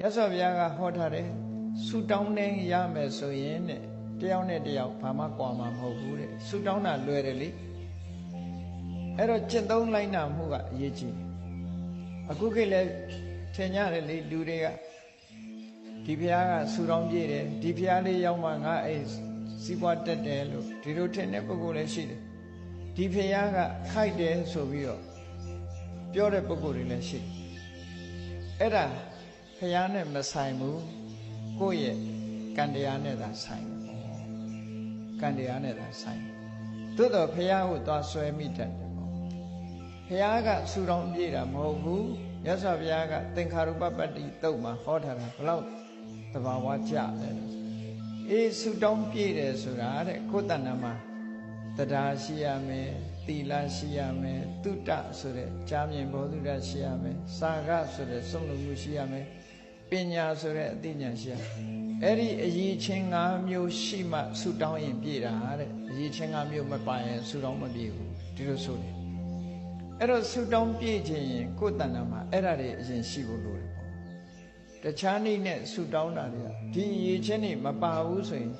ရသော်ဘုရားကဟောထားတယ်ဆူတောင်းနေရမယ်ဆိုရင်တဲ့တယောက်နဲ့တယောက်ဘာမှကွာမှာမဟုတ်ဘူးတဲ့ဆူတောင်းတာလွယ်တယ်လေအဲ့တော့จิตသုံးလိုက်နာမှုကအရေးကြီးတယ်အခုခေတ်လည်းထင်ကြတယ်လေလူတွေကဒီဘုရားကဆူတောင်းပြည့်တယ်ဒီဘုရားလေးရောက်မှငါအဲ့စီးပွားတက်တယ်လို့ဒီလိုထင်တဲ့ပုဂ္ဂိုလ်လည်းရှိတယ်ဒီဘုရားကခိုက်တယ်ဆိုပြီးတော့ပြောတဲ့ပုဂ္ဂိုလ်တွေလည်းရှိတယ်အဲ့ဒါဘု ရားနဲ့မဆိုင်ဘူးကိုယ့်ရဲ့ကံတရားနဲ့သာဆိုင်တယ်ပေါ့ကံတရားနဲ့သာဆိုင်တယ်သို့တော့ဘုရားကိုသွားဆွဲမိတတ်တယ်ပေါ့ဘုရားကဆူတောင်းပြေးတာမဟုတ်ဘူးရသော်ဘုရားကသင်္ခါရုပပတ္တိတုတ်မှာဟောထားတာဘလောက်တဘာဝကြလဲအေးဆူတောင်းပြေးတယ်ဆိုတာတဲ့ကိုယ်တဏ္ဍမှာတရားရှိရမယ်သီလရှိရမယ်တုတ္တဆိုတဲ့ကြာမြင်ဘောဓုရရှိရမယ်စာကဆိုတဲ့စုံလုံးမှုရှိရမယ်ပ ညာဆိုတဲ့အသိဉာဏ်ရှိရအဲ့ဒီအရေးချင်း၅မျိုးရှိမှဆူတောင်းရင်ပြည့်တာတဲ့အရေးချင်း၅မျိုးမပါရင်ဆူတောင်းမပြည့်ဘူးဒီလိုဆိုတယ်အဲ့တော့ဆူတောင်းပြည့်ခြင်းရင်ကိုယ်တဏ္ဍမှာအဲ့ဒါတွေအရင်ရှိဖို့လိုတယ်ပေါ့တခြားနည်းနဲ့ဆူတောင်းတာတွေကဒီအရေးချင်းတွေမပါဘူးဆိုရင်